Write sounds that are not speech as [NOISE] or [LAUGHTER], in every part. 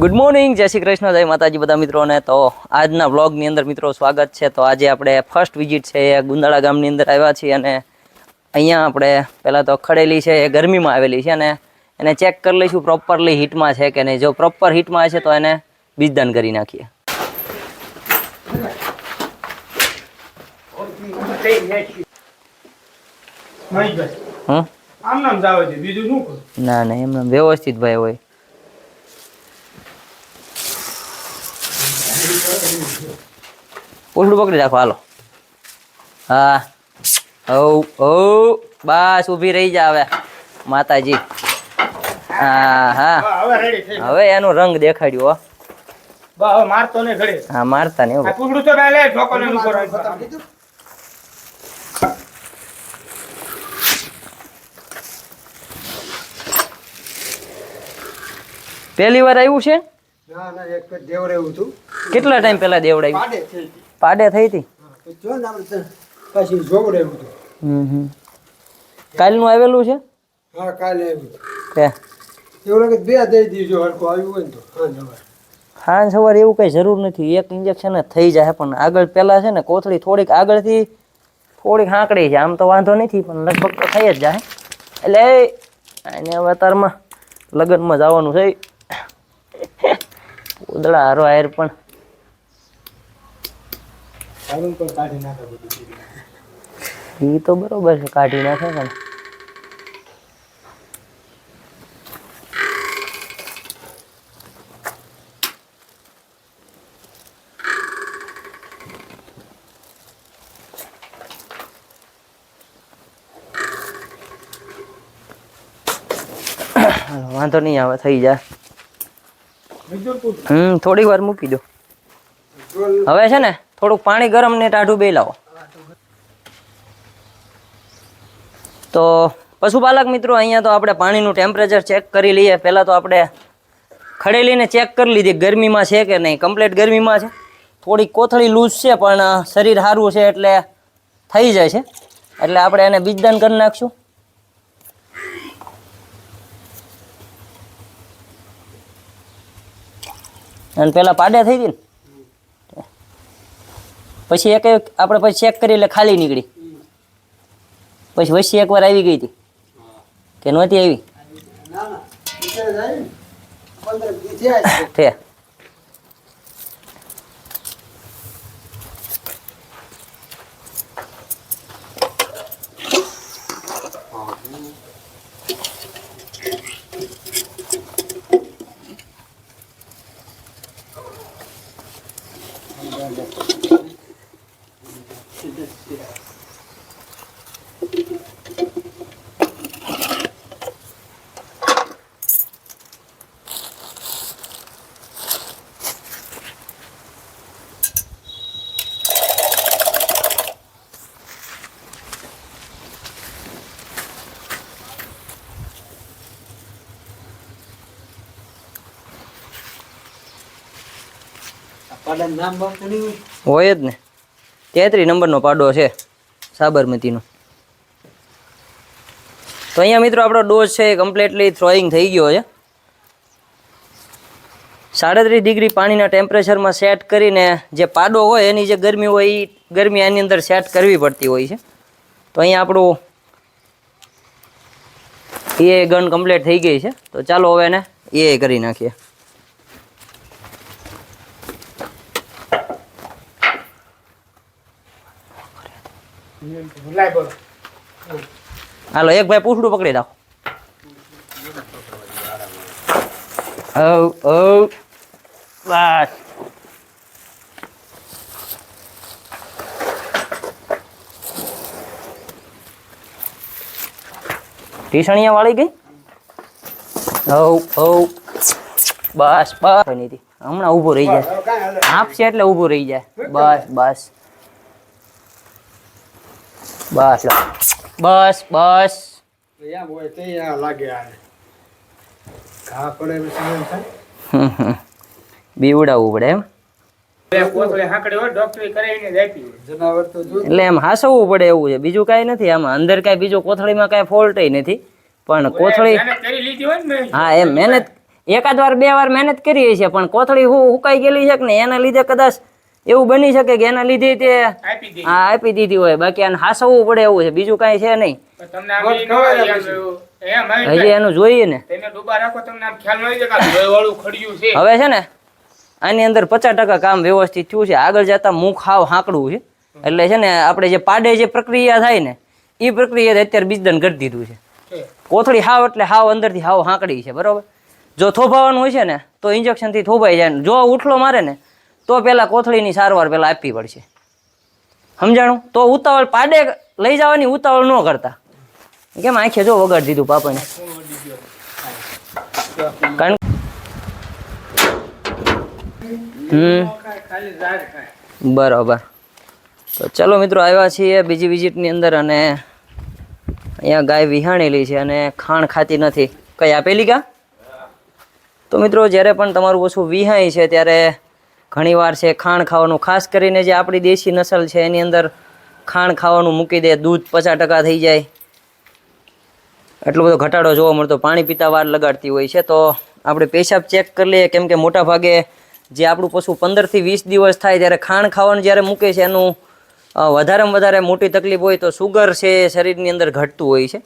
Good morning જય શ્રી કૃષ્ણ જય માતાજી બધા મિત્રોને. તો આજના વ્લોગની અંદર મિત્રો સ્વાગત છે. તો આજે આપણે ફર્સ્ટ વિઝિટ છે એ ગુંદાળા ગામની અંદર આવ્યા છીએ અને અહીંયા આપણે પહેલાં તો ખડેલી છે એ ગરમીમાં આવેલી છે અને એને ચેક કરી લઈશું પ્રોપરલી હીટમાં છે કે નહીં. જો પ્રોપર હીટમાં છે તો એને બીજદાન કરી નાખીએ. ના ના એમને વ્યવસ્થિત ભાઈ હોય. પૂછડું પકડી રાખો હાલો. હા. હવ ઓ બસ ઊભી રહી જા હવે માતાજી. હા હા. હવે એનો રંગ દેખાડ્યો હો. મારતો ને ઘડે. હા મારતા ને કુકડું તો લે નું પહેલી વાર આવ્યું છે? ના ના એક દેવડાવ્યું હતું. કેટલા ટાઈમ પહેલા દેવડાવ્યું પાડે થઈ હતી. જો ને આપણે પછી જોવડાવ્યું હતું. હમ હમ. કાલનું આવેલું છે? હા કાલે આવ્યું કે એવું લાગે બે દઈ દીજો હરખું આવ્યું હોય ને તો હા જવાય હા સવારે એવું કઈ જરૂર નથી. એક ઇન્જેક્શન જ થઈ જાય પણ આગળ પહેલાં છે ને કોથળી થોડીક આગળથી થોડીક હાંકડી છે. આમ તો વાંધો નથી પણ લગભગ તો થઈ જ જાય. એટલે એને અવતારમાં લગ્નમાં જવાનું છે. ઉદળા હારો આયર પણ. એ તો બરોબર છે કાઢી નાખે પણ. વાંધો નહીં આવે થઈ જાય. હમ, થોડીક વાર મૂકી દો. હવે છે ને, થોડુંક પાણી ગરમ ને ટાઢું બે લાવો. તો પશુપાલક મિત્રો, અહીંયા તો આપણે પાણીનું ટેમ્પરેચર ચેક કરી લઈએ. પહેલાં તો આપણે ખડેલીને ચેક કરી લીધી, ગરમીમાં છે કે નહીં. કમ્પ્લીટ ગરમીમાં છે. થોડીક કોથળી લૂઝ છે, પણ શરીર સારું છે એટલે થઈ જાય છે. એટલે આપણે એને બીજદાન કરી નાખશું. અને પેલા પાડે થઈ હતી ને? પછી એક આપણે પછી ચેક કરી એટલે ખાલી નીકળી. પછી વચ્ચે એકવાર આવી ગઈ હતી. કે નહોતી આવી? ના Thank you. હોય. જ ને. તેત્રી નંબરનો પાડો છે સાબરમતીનો. તો અહીંયા મિત્રો આપણો ડોઝ છે એ કમ્પ્લીટલી થ્રોઈંગ થઈ ગયો છે. સાડત્રીસ ડિગ્રી પાણીના ટેમ્પરેચરમાં સેટ કરીને જે પાડો હોય એની જે ગરમી હોય એ ગરમી આની અંદર સેટ કરવી પડતી હોય છે. તો અહીંયા આપણું એ ગન કમ્પ્લીટ થઈ ગઈ છે. તો ચાલો હવે એને એ કરી નાખીએ. લાય બોલો હાલો એક ભાઈ પૂછડું પકડી રાખો ઓ ઓ બસ ટીસણિયા વાળી ગઈ ઓ ઓ બસ બસ નહીં હતી. હમણાં ઊભો રહી જાય હવે કાંઈ હાલે આપશે એટલે ઊભો રહી જાય બસ બસ બસ બસ બસ. બીવડાવવું પડે એમ. એટલે એમ હાસવું પડે એવું છે. બીજું કાંઈ નથી. આમાં અંદર કાંઈ બીજું કોથળીમાં કાંઈ ફોલ્ટ નથી. પણ કોથળી મહેનત કરી લીધી હોય ને મેં. હા એમ. મહેનત એકાદ વાર બે વાર મહેનત કરીએ છીએ પણ કોથળી હું હુકાઈ ગયેલી છે કે ને એના લીધે કદાચ એવું બની શકે કે એના લીધે તે હા આપી દીધી હોય. બાકી આને હાસવવું પડે એવું છે. બીજું કાંઈ છે નહીં. હજી એનું જોઈએ ને. તમે ડૂબા રાખો તમને આમ ખ્યાલ ન આવી જાય કે આ લોહીવાળું ખડિયું છે. હવે છે ને આની અંદર પચાસ ટકા કામ વ્યવસ્થિત થયું છે. આગળ જતા મુખ હાવ હાંકડું છે. એટલે છે ને આપણે જે પાડે જે પ્રક્રિયા થાય ને એ પ્રક્રિયા અત્યારે બીજદન કરી દીધું છે. કોથળી હાવ એટલે હાવ અંદરથી હાવ હાંકડી છે બરોબર? જો થોભાવાનું હોય છે ને તો ઇન્જેક્શનથી થોભાઈ જાય ને. જો ઉઠલો મારે ને તો પહેલાં કોથળીની સારવાર પહેલાં આપવી પડશે. સમજાણું? તો ઉતાવળ પાડે લઈ જવાની ઉતાવળ ન કરતા. કેમ આંખે જો વગાડી દીધું પાપાને? કારણ હમ. બરાબર. તો ચલો મિત્રો, આવ્યા છીએ બીજી વિઝિટની અંદર અને અહીંયા ગાય વિહાણેલી છે અને ખાણ ખાતી નથી. કઈ આપેલી કા? તો મિત્રો, જ્યારે પણ તમારું ઓછું વિહાય છે, ત્યારે ઘણીવાર છે ખાણ ખાવાનું, ખાસ કરીને જે આપણી દેશી નસલ છે, એની અંદર ખાણ ખાવાનું મૂકી દે, દૂધ પચાસ ટકા થઈ જાય. એટલો બધો ઘટાડો જોવા મળતો, પાણી પીતા વાર લગાડતી હોય છે. તો આપણે પેશાબ ચેક કરી લઈએ, કેમ કે મોટા ભાગે જે આપણું પશુ પંદરથી વીસ દિવસ થાય ત્યારે ખાણ ખાવાનું જ્યારે મૂકે છે, એનું વધારેમાં વધારે મોટી તકલીફ હોય તો સુગર છે શરીરની અંદર ઘટતું હોય છે.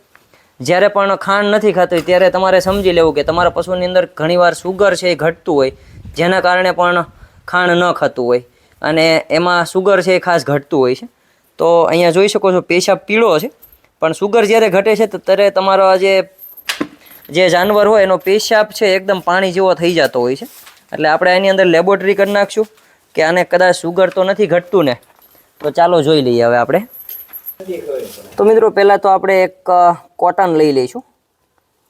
જ્યારે પણ ખાંડ નથી ખાતું, ત્યારે તમારે સમજી લેવું કે તમારા પશુની અંદર ઘણીવાર સુગર છે એ ઘટતું હોય, જેના કારણે પણ ખાંડ ન ખાતું હોય. અને એમાં સુગર છે એ ખાસ ઘટતું હોય છે. તો અહીંયા જોઈ શકો છો પેશાબ પીળો છે. પણ સુગર જ્યારે ઘટે છે ત્યારે તમારો જે જે જાનવર હોય એનો પેશાબ છે એકદમ પાણી જેવો થઈ જતો હોય છે. એટલે આપણે એની અંદર લેબોરેટરી કરી નાખશું કે આને કદાચ સુગર તો નથી ઘટતું ને. તો ચાલો જોઈ લઈએ હવે આપણે. તો મિત્રો, પહેલાં તો આપણે એક કોટન લઈ લઈશું.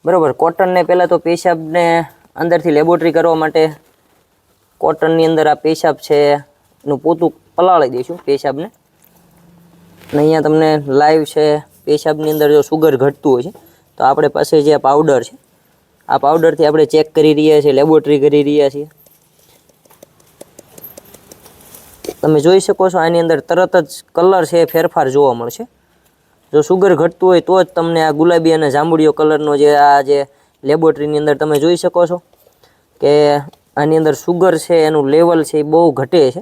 બરાબર કોટનને પહેલાં તો પેશાબને અંદરથી લેબોરેટરી કરવા માટે કોટનની અંદર આ પેશાબ છે, એનું પોતું પલાળી દઈશું પેશાબને. અને અહીંયા તમને લાઈવ છે, પેશાબની અંદર જો સુગર ઘટતું હોય છે, તો આપણે પાસે જે પાવડર છે, આ પાવડરથી આપણે ચેક કરી રહ્યા છીએ લેબોરેટરી કરી રહ્યા છીએ. તમે જોઈ શકો છો આની અંદર તરત જ કલર છે, ફેરફાર જોવા મળશે. જો સુગર ઘટતું હોય તો જ તમને આ ગુલાબી અને જાંબુડિયો કલરનો જે આ જે લેબોરેટરીની અંદર તમે જોઈ શકો છો કે આની અંદર સુગર છે એનું લેવલ છે એ બહુ ઘટે છે.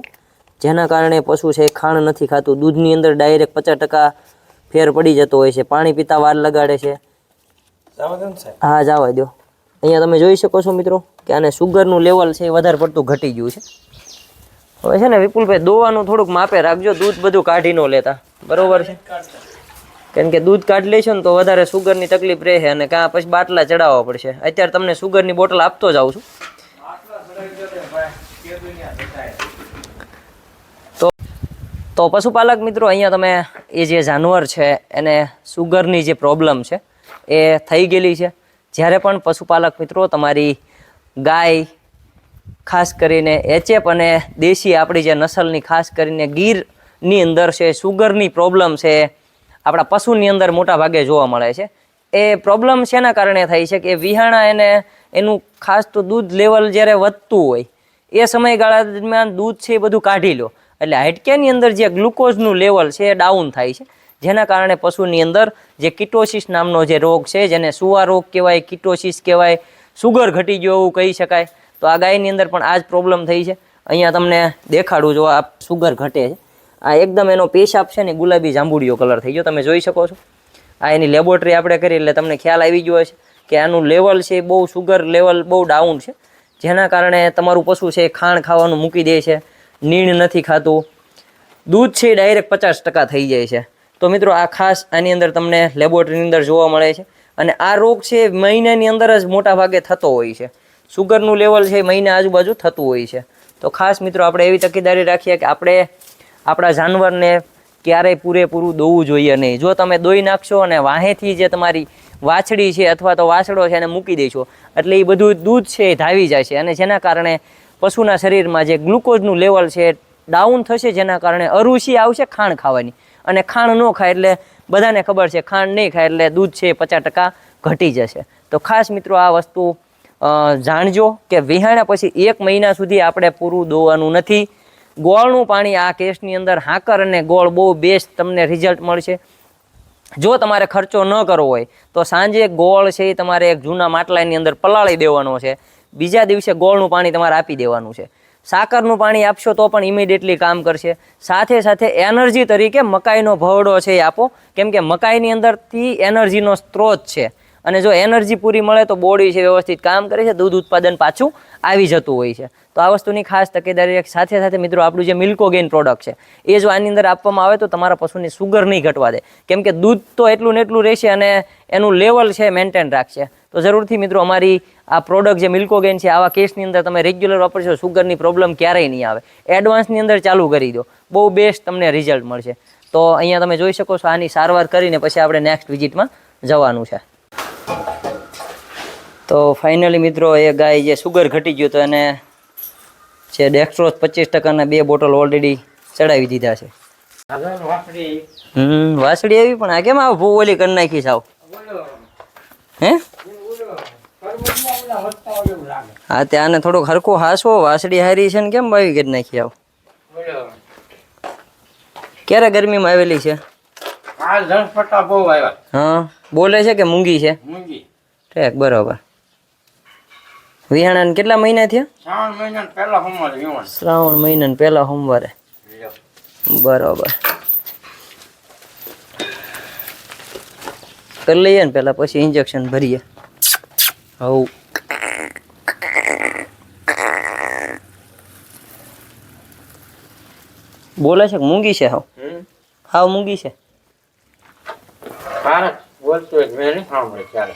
જેના કારણે પશુ છે એ ખાણ નથી ખાતું. દૂધની અંદર ડાયરેક્ટ પચાસ ટકા ફેર પડી જતો હોય છે. પાણી પીતા વાર લગાડે છે. હા જવા દો. અહીંયા તમે જોઈ શકો છો મિત્રો કે આને સુગરનું લેવલ છે એ વધારે પડતું ઘટી ગયું છે. હવે છે ને વિપુલભાઈ દોવાનું થોડુંક માપે રાખજો. દૂધ બધું કાઢી ન લેતા. બરોબર છે? કેમ કે દૂધ કાઢી લેશો ને તો વધારે સુગરની તકલીફ રહે અને કાં પછી બાટલા ચડાવવા પડશે. અત્યારે તમને સુગરની બોટલ આપતો જ આવું છું. તો તો પશુપાલક મિત્રો, અહીંયા તમે એ જે જાનવર છે, એને સુગરની જે પ્રોબ્લેમ છે, એ થઈ ગયેલી છે. જ્યારે પણ પશુપાલક મિત્રો, તમારી ગાય, ખાસ કરીને એચએફ અને દેશી આપણી જે નસલની, ખાસ કરીને ગીરની અંદર છે, સુગરની પ્રોબ્લેમ છે, આપણા પશુની અંદર મોટા ભાગે જોવા મળે છે. એ પ્રોબ્લેમ શેના કારણે થાય છે કે વિહાણા એને એનું ખાસ તો દૂધ લેવલ જ્યારે વધતું હોય, એ સમયગાળા દરમિયાન દૂધ છે એ બધું કાઢી લો. એટલે હાડક્યાની અંદર જે ગ્લુકોઝનું લેવલ છે એ ડાઉન થાય છે. જેના કારણે પશુની અંદર જે કિટોસિસ નામનો જે રોગ છે, જેને સુવા રોગ કહેવાય, કિટોસિસ કહેવાય, સુગર ઘટી ગયો એવું કહી શકાય. તો આ ગાયની અંદર પણ આ જ પ્રોબ્લેમ થઈ છે. અહીંયા તમને દેખાડું જો આ સુગર ઘટે છે. આ એકદમ એનો પેશાબ છે ને ગુલાબી જાંબુડિયો કલર થઈ ગયો. તમે જોઈ શકો છો. આ એની લેબોરેટરી આપણે કરી, એટલે તમને ખ્યાલ આવી ગયો હશે. કે આનું લેવલ છે બહુ સુગર લેવલ બહુ ડાઉન છે. જેના કારણે તમારું પશુ છે ખાણ ખાવાનું મૂકી દે છે, નીણ નથી ખાતું, દૂધ છે ડાયરેક્ટ પચાસ ટકા થઈ જાય છે. તો મિત્રો આ ખાસ આની અંદર તમને લેબોરેટરીની અંદર જોવા મળે છે અને આ રોગ છે મહિનાની અંદર જ મોટા ભાગે થતો હોય છે. સુગરનું લેવલ છે મહિના આજુબાજુ થતું હોય છે. તો ખાસ મિત્રો આપણે એવી તકેદારી રાખીએ કે આપણે આપણા જાનવરને ક્યારેય પૂરેપૂરું દોવું જોઈએ નહીં. જો તમે દોઈ નાખશો અને વાહેથી જે તમારી વાછડી છે અથવા તો વાછડો છે એને મૂકી દઈશું. એટલે એ બધું દૂધ છે એ ધાવી જાય છે. અને જેના કારણે પશુના શરીરમાં જે ગ્લુકોઝનું લેવલ છે ડાઉન થશે, જેના કારણે અરુચિ આવશે ખાણ ખાવાની. અને ખાણ ન ખાય એટલે બધાને ખબર છે ખાંડ નહીં ખાય એટલે દૂધ છે પચાસ ટકા ઘટી જશે. તો ખાસ મિત્રો આ વસ્તુ જાણજો કે વિહાણા પછી એક મહિના સુધી આપણે પૂરું દોવાનું નથી. ગોળનું પાણી આ કેસની અંદર હાકર અને ગોળ બહુ બેસ્ટ તમને રિઝલ્ટ મળશે. જો તમારે ખર્ચો ન કરવો હોય, તો સાંજે ગોળ છે એ તમારે એક જૂના માટલાની અંદર પલાળી દેવાનો છે. બીજા દિવસે ગોળનું પાણી તમારે આપી દેવાનું છે. સાકરનું પાણી આપશો તો પણ ઇમિડિયેટલી કામ કરશે. સાથે સાથે એનર્જી તરીકે મકાઈનો ભવડો છે એ આપો. કેમ કે મકાઈની અંદરથી એનર્જીનો સ્ત્રોત છે. અને જો એનર્જી પૂરી મળે તો બોડી છે વ્યવસ્થિત કામ કરે છે, દૂધ ઉત્પાદન પાછું આવી જતું હોય છે. તો આ વસ્તુની ખાસ તકેદારી. સાથે સાથે મિત્રો આપણું જે મિલ્કો ગેઇન પ્રોડક્ટ છે, એ જો આની અંદર આપવામાં આવે તો તમારા પશુની સુગર નહીં ઘટવા દે. કેમ કે દૂધ તો એટલું ને એટલું રહેશે અને એનું લેવલ છે મેન્ટેન રાખશે. તો જરૂરથી મિત્રો અમારી આ પ્રોડક્ટ જે મિલ્કો ગેઇન છે, આવા કેસની અંદર તમે રેગ્યુલર વાપરશો, સુગરની પ્રોબ્લેમ ક્યારેય નહીં આવે. એડવાન્સની અંદર ચાલુ કરી દો. બહુ બેસ્ટ તમને રિઝલ્ટ મળશે. તો અહીંયા તમે જોઈ શકો છો, આની સારવાર કરીને પછી આપણે નેક્સ્ટ વિઝિટમાં જવાનું છે. તો ફાઇનલી મિત્રો એ ગાય જે સુગર ઘટી ગયું તો એને જે ડેક્સ્ટ્રોઝ પચીસ ટકાના બે બોટલ ઓલરેડી ચડાવી દીધા છે. હમ વાસળી આવી પણ આ કેમ આવ ભૂ ઓલી કરી નાખી સાવ હે? હા તે આને થોડોક હાસો હાસવો વાસળી હારી છે ને કેમ આવી કરી નાખી આવ? ક્યારે ગરમીમાં આવેલી છે? આ હા. બોલે છે કે મૂંગી છે? મૂંગી. ઠેક બરોબર. વિહાણા કેટલા મહિના થયા? શ્રાવણ મહિના પહેલા શ્રાવણ મહિના પહેલા સોમવારે. બરોબર. કરી લઈએ ને પેલા પછી ઇન્જેક્શન ભરીએ. હવ. બોલે છે કે મૂંગી છે હાવ? હાવ મૂંગી છે. ભારત. હોય મેં નહીં સાંભળે ત્યારે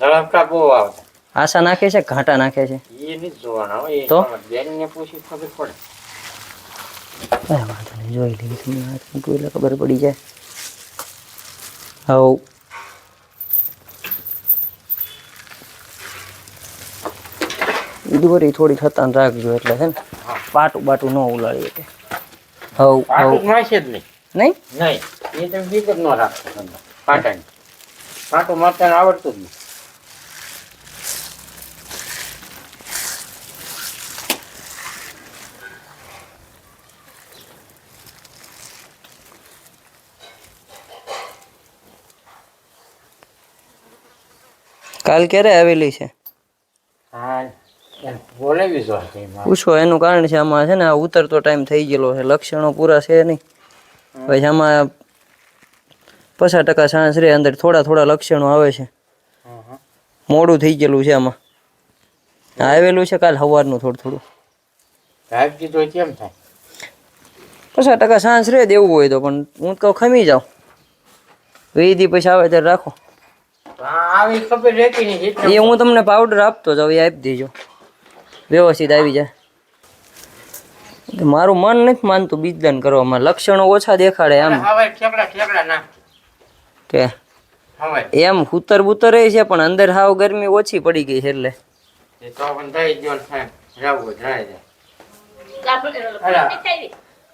ધડાકા બહુ આવતા. આશા નાખે છે ઘાટા નાખે છે? એ નહીં જોવાના હોય તો? બેનને પૂછી ખબર પડે. કઈ વાંધો નહીં જોઈ લઈએ. તમને હાથ મૂકવું એટલે ખબર પડી જાય. હવ. દોરી થોડી થતા રાખજો એટલે છે ને. પાટું બાટું ન ઉલાડી કે. હવ હવ. નહીં. નહીં? નહીં. એ તમે બીક ન રાખો તમને પાટું મારતા આવડતું જ નહીં કાલ ક્યારે આવેલી છે? પૂછો એનું કારણ છે આમાં છે ને આ ઉતરતો ટાઈમ થઈ ગયેલો છે. લક્ષણો પૂરા છે નહીં. પછી આમાં પચાસ ટકા સાંસ રે અંદર થોડા થોડા લક્ષણો આવે છે. મોડું થઈ ગયેલું છે આમાં. આવેલું છે કાલ સવારનું થોડું થોડું. કેમ થાય? પચાસ ટકા સાંસ રે દેવું હોય તો પણ હું તો ખમી જાઉં. વીધી પછી આવે ત્યારે રાખો. એ હું તમને પાવડર આપતો જાઉં એ આપી દેજો. વ્યવસ્થિત આવી જાય. મારું મન નથી માનતું બીજદાન કરવામાં. લક્ષણો ઓછા દેખાડે એમ હવે ઠેકડા ઠેકડા ના કે હવે એમ ઉતર બુતર છે પણ અંદર હાવ ગરમી ઓછી પડી ગઈ છે એટલે. એ તો પણ થઈ ગયો ને થાય જવું જાય જાય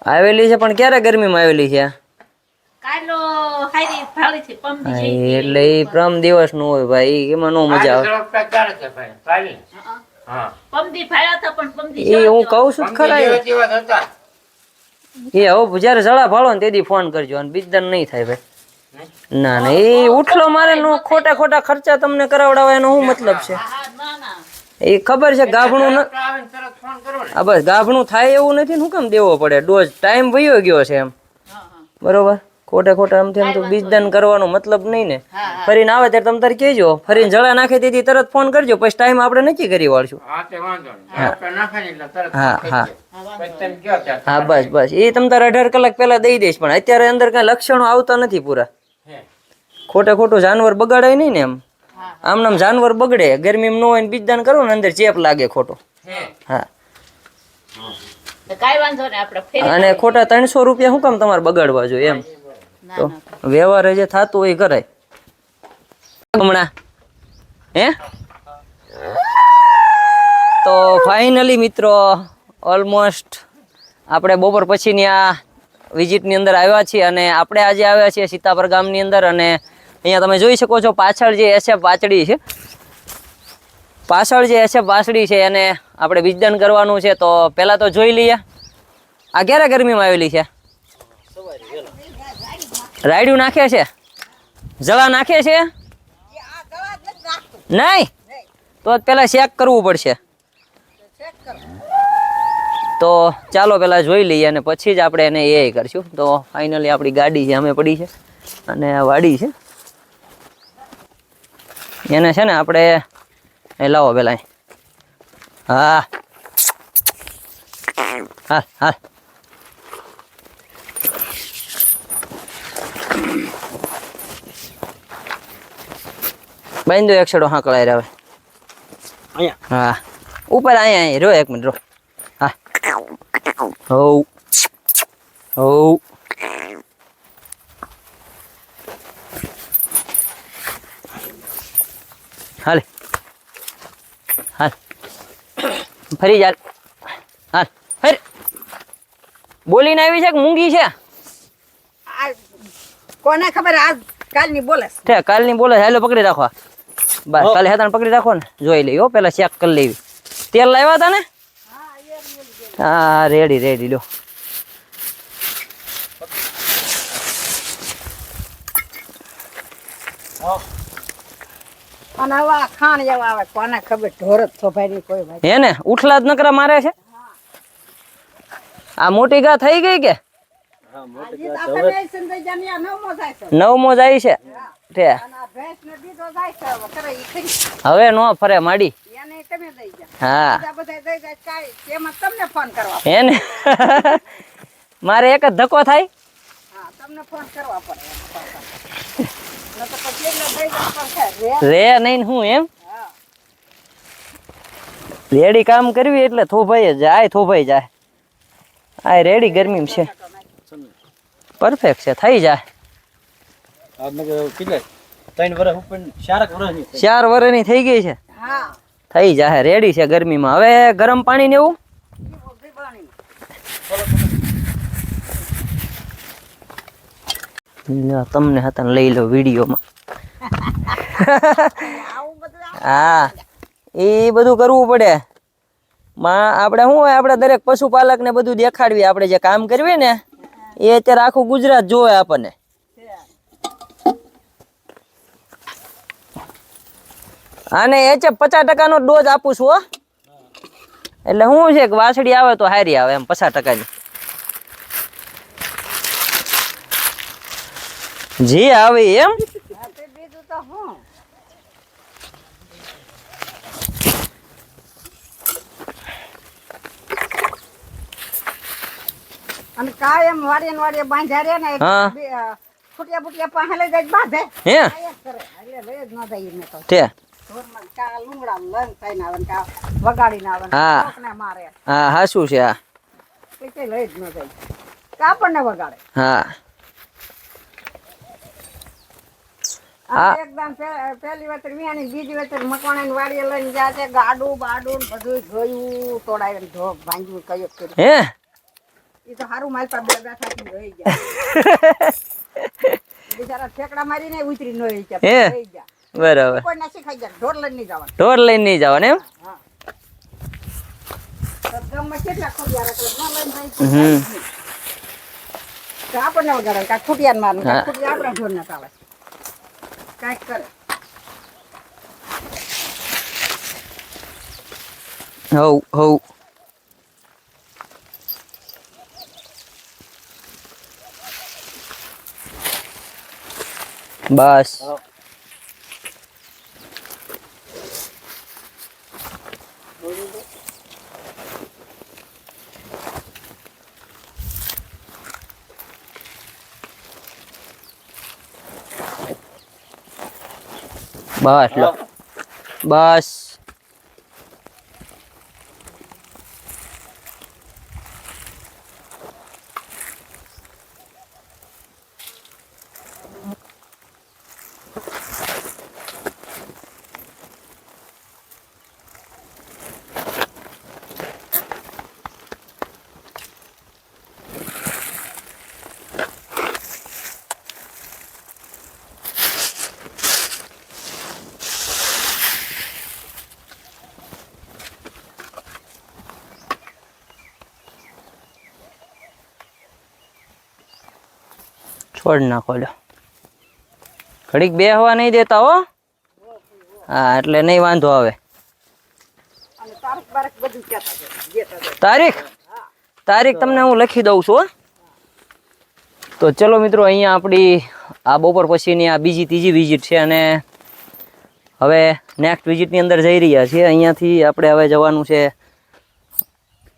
આવેલી છે પણ ક્યારે ગરમીમાં આવેલી છે? કાલો હારી ભાળી છે પમદી હા, છે એટલે એ પ્રમ દિવસનું હોય ભાઈ એમાં નો મજા આવે. ઝડપટા ક્યારે છે ભાઈ કાલી હં. હા. પમદી ભાળ્યા હતા પણ પમદી એ હું કહું છું જ પંખી ખરા જેવા જેવા જ હતા. એ હવે જયારે જળા ફાળો ને તેથી ફોન કરજો અને બીજદાન નહીં થાય ભાઈ. ના ના એ ઉઠલો મારે નો ખોટા ખોટા ખર્ચા તમને કરાવડાવવા એનો શું મતલબ છે? હા ના ના એ ખબર છે ગાભણું ન ઝડપટા આવે ને તરત ફોન કરો ને આ બસ ગાભણું થાય એવું નથી ને શું કેમ દેવો પડે? ડોઝ ટાઈમ વયો ગયો છે એમ. હા હા બરોબર? ખોટે ખોટા આમ તેમ તો બીજદાન કરવાનો મતલબ નહીં ને. હા, હા. ફરીને આવે ત્યારે તમે તારે કહેજો. ફરીને જળા નાખે તેથી તરત ફોન કરજો. પછી ટાઈમ આપણે નક્કી કરી વાળશું. હા હા, હા. જાય. પછી તમે કયો ત્યાં હા બસ બસ. એ તમે તારે અઢાર કલાક પહેલા દઈ દઈશ પણ અત્યારે અંદર કઈ લક્ષણો આવતા નથી પૂરા. હે. ખોટે ખોટું જાનવર બગાડાય નહીં ને એમ. આમ નામ જાનવર બગડે. ગરમીમાં ન હોય ને બીજદાન કરો ને અંદર ચેપ લાગે ખોટો. હા. તો વાંધો નહીં અને ખોટા ત્રણસો રૂપિયા શું કામ તમારે બગાડવા જોઈએ એમ? તો વ્યવહાર જે થતું હોય એ કરાય. હમણાં. હે? તો ફાઇનલી મિત્રો ઓલમોસ્ટ આપણે બપોર પછીની આ વિઝિટની અંદર આવ્યા છીએ અને આપણે આજે આવ્યા છીએ સીતાપર ગામની અંદર અને અહીંયા તમે જોઈ શકો છો પાછળ જે એસએફ વાછડી છે. પાછળ જે એસએફ વાછડી છે એને આપણે બીજદાન કરવાનું છે તો પહેલાં તો જોઈ લઈએ. આ ક્યારે ગરમીમાં આવેલી છે? રાયડું નાખે છે? જળા નાખે છે? નહીં? તો જ પેલા ચેક કરવું પડશે. તો ચાલો પહેલાં જોઈ લઈએ અને પછી જ આપણે એને એ કરશું. તો ફાઇનલી આપણી ગાડી છે અમે પડી છે અને વાડી છે. એને છે ને આપણે એ લાવો પેલા. હા. હાલ હાલ. બાંધો એક છેડો હાંકળાય હવે. અહીંયા. હા. ઉપર અહીંયા અહીં રો એક મિનિટ રહો હા. હો હો હાલ. હાલ. ફરી ચાલ હાલ. ફરી. બોલીને આવી છે કે મૂંગી છે? આ કોને ખબર? આ કાલની બોલે છે. કાલની બોલે હાલો પકડી રાખવા બસ કાલે હેતાને પકડી રાખો ને. જોઈ લઈ હો. પેલા ચેક કરી લેવી. તેલ લાવ્યા હતા ને? હા રેડી રેડી લો અને હવે ખાણ જેવા આવે કોને ખબર? ઢોર જ થોભાઈ કોઈ ભાઈ હે ને? ઉઠલા જ નકરા મારે છે? આ મોટી ગા થઈ ગઈ કે? નવમો થાય છે. નવમો જાય છે? હવે નો ફરે માડી. હા. બીજા બધા દઈ જાય કાંઈ એમાં તમને ફોન કરવા હે ને? [LAUGHS] મારે એક જ ધક્કો થાય? તમને ફોન કરવા પડે. રે. નહીં હું એમ? રેડી કામ કરવી એટલે થોભાઈ જ જાય, થોભાઈ જાય. આ રેડી ગરમી છે. પરફેક્ટ છે, થઈ જાય. ચાર વર્ષની થઈ ગઈ છે. થઈ જાય, રેડી છે ગરમીમાં. હવે ગરમ પાણી ને એવું ઈ બધી પાણી. લ્યો, તમને હતા લઈ લો વિડીયોમાં. હા, એ બધું કરવું પડે. માં, આપણે શું હોય, આપણે દરેક પશુપાલક ને બધું દેખાડવી, આપણે જે કામ કરવી ને, એ અત્યારે આખું ગુજરાત જોવે આપણને. અને એ છે પચાસ ટકાનો ડોઝ આપું છું એટલે શું છે કે વાસળી આવે તો હારી આવે એમ, પચાસ ટકાની. જી આવે એમ? હા, હું અને કાયમ વાડીએ ને વાડીએ બાંધ્યા રે ને હા. ફૂટિયા ફૂટિયા પાસે લઈ જાય બાંધે. હે? એટલે લઈ જ ન જાય એમને તો. તે? ઢોરમાં કા લુંગડા લંગ થઈને આવે ને કા વગાડીને આવે ને હા. કોકને મારે હા હાસું છે આ એ કઈ લઈ જ ન જાય કા આપણને વગાડે હા આ એકદમ પે- પેલી વખત વિયાની બીજી વખત મકવાણા વાડીએ લઈને જાય છે ગાડું બાડું બધું જોયું તોડાવીને ઢોક ભાંગ્યું કયો કર્યું હે? એ તો સારું બે બેઠા રહી ગયા. [LAUGHS] બિચારા ઠેકડા મારીને ઉતરી ન રહી ગયા રહી ગયા. બરાબર. કોઈ નથી ખાઈ ગયા ઢોર લઈને નહીં જવાનું. ઢોર લઈને નહીં જવાનું એમ? ન આપણને વગાડે કાંઈ ખૂટિયા મારું. આપણે ખૂટિયા આપણા ઢોરને ચાલે કાંઈક કરે હવ હવ બસ બસ લો બસ છોડ નાખો લો ઘડીક બે હવા નહીં દેતા હો. હા, એટલે નહીં વાંધો આવે. તારીખ? તારીખ તમને હું લખી દઉં છું. તો ચલો મિત્રો, અહીંયા આપણી આ બપોર પછીની આ બીજી ત્રીજી વિઝિટ છે અને હવે નેક્સ્ટ વિઝિટની અંદર જઈ રહ્યા છીએ. અહીંયાથી આપણે હવે જવાનું છે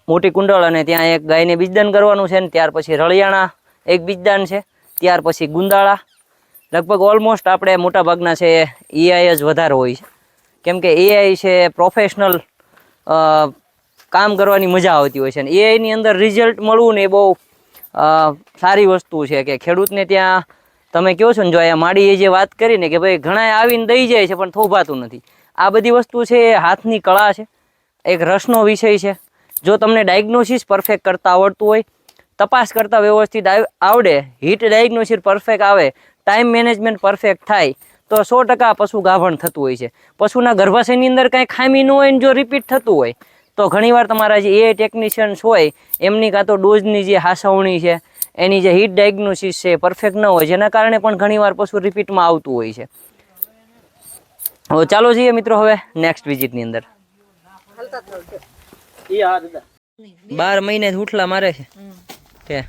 મોટી કુંડળ અને ત્યાં એક ગાયને બીજદાન કરવાનું છે ને ત્યાર પછી રળિયાણા એક બીજદાન છે. ત્યાર પછી ગુંદાળા. લગભગ ઓલમોસ્ટ આપણે મોટાભાગના છે એઆઈ જ વધારે હોય છે. કેમ કે એઆઈ છે પ્રોફેશનલ કામ કરવાની મજા આવતી હોય છે. અને એઆઈની અંદર રિઝલ્ટ મળવું ને એ બહુ સારી વસ્તુ છે કે ખેડૂતને ત્યાં, તમે કહો છો ને જો અહીંયા માડીએ જે વાત કરી ને કે ભાઈ ઘણા આવીને દઈ જાય છે, પણ થોભાતું નથી. આ બધી વસ્તુ છે, એ હાથની કળા છે. એક રસનો વિષય છે. જો તમને ડાયગ્નોસિસ પરફેક્ટ કરતા આવડતું હોય તપાસ કરતાં વ્યવસ્થિત આવ- આવડે. હિટ ડાયગ્નોસિસ પરફેક્ટ આવે. ટાઈમ મેનેજમેન્ટ પરફેક્ટ થાય. તો સો ટકા પશુ ગાભણ થતું હોય છે. પશુના ગર્ભાશયની અંદર કાંઈ ખામી ન હોય ને જો રિપીટ થતું હોય તો ઘણીવાર તમારા જે એ ટેકનિશિયન્સ હોય એમની કાં તો ડોઝની જે હાસવણી છે એની જે હિટ ડાયગ્નોસિસ છે પરફેક્ટ ન હોય. જેના કારણે પણ ઘણીવાર પશુ રિપીટમાં આવતું હોય છે. હવે ચાલો જઈએ મિત્રો હવે નેક્સ્ટ વિઝિટની અંદર. હલતા બાર મહિને ઉઠલા મારે છે. કે.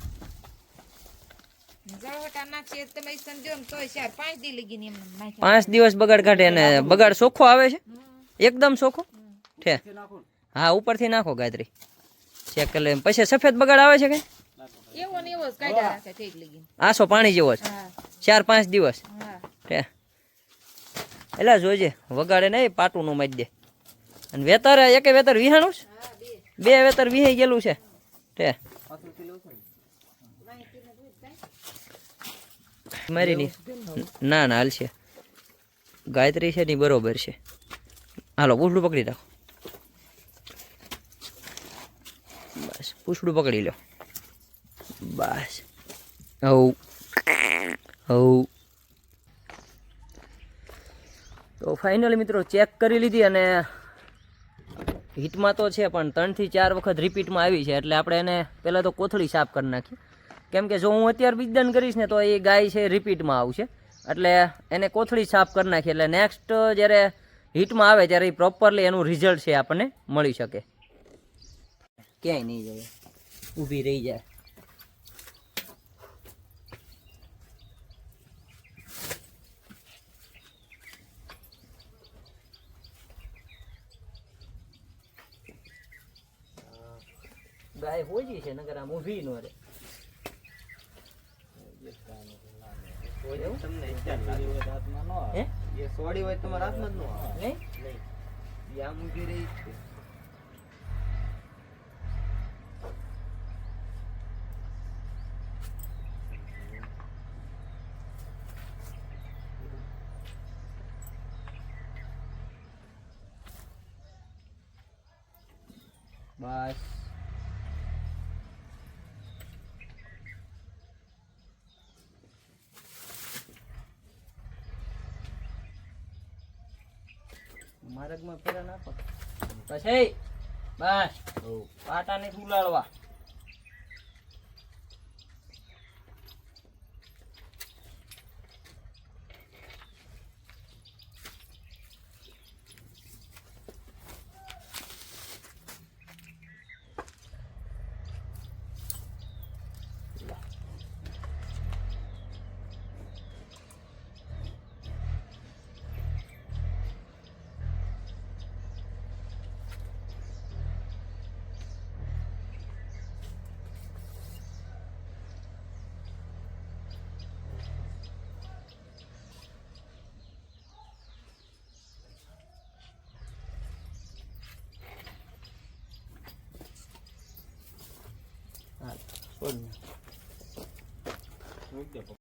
પાંચ દિવસ બગાડ કાઢે અને બગાડ ચોખ્ખો આવે છે? એકદમ ચોખ્ખો ઠે. હા ઉપરથી નાખો ગાયત્રી. ચેક કરી લે. પછી સફેદ બગાડ આવે છે કઈ એવો ને એવો જ કાઢ્યા રાખે ઠીક લગી આસો પાણી જેવો છે ચાર પાંચ દિવસ. ઠે. એટલે એલા જોજે વગાડે નહીં પાટું નું મારી દે. અને વેતર એકે વેતર વિહાણું છે? બે. વેતર વિહાઈ ગયેલું છે. તે મારી ની, ના ના હાલ છે. ગાયત્રી છે ની બરોબર છે. હાલો, પૂછડું પકડી રાખો. બસ, પૂછડું પકડી લો. બસ. હવ હવ તો ફાઇનલી મિત્રો ચેક કરી લીધી અને હિટમાં તો છે, પણ ત્રણથી ચાર વખત રિપીટમાં આવી છે, એટલે આપણે એને પહેલાં તો કોથળી સાફ કરી નાખી. કેમ કે જો હું અત્યારે બીજદાન કરીશ ને તો એ ગાય છે રિપીટમાં આવશે. એટલે એને કોથળી સાફ કરી નાખી. એટલે નેક્સ્ટ જ્યારે હિટમાં આવે ત્યારે પ્રોપરલી એનું રિઝલ્ટ છે આપણને મળી શકે. ક્યાંય નહીં જાય. ઊભી રહી જાય. ગાય હોજી છે નગર આમ ઊભી નો રે હે? નહીં? બસ માર્ગમાં ફેરા નાખો. પછી બસ. પાટાને ઉલાળવા હાલ, છોડ ને.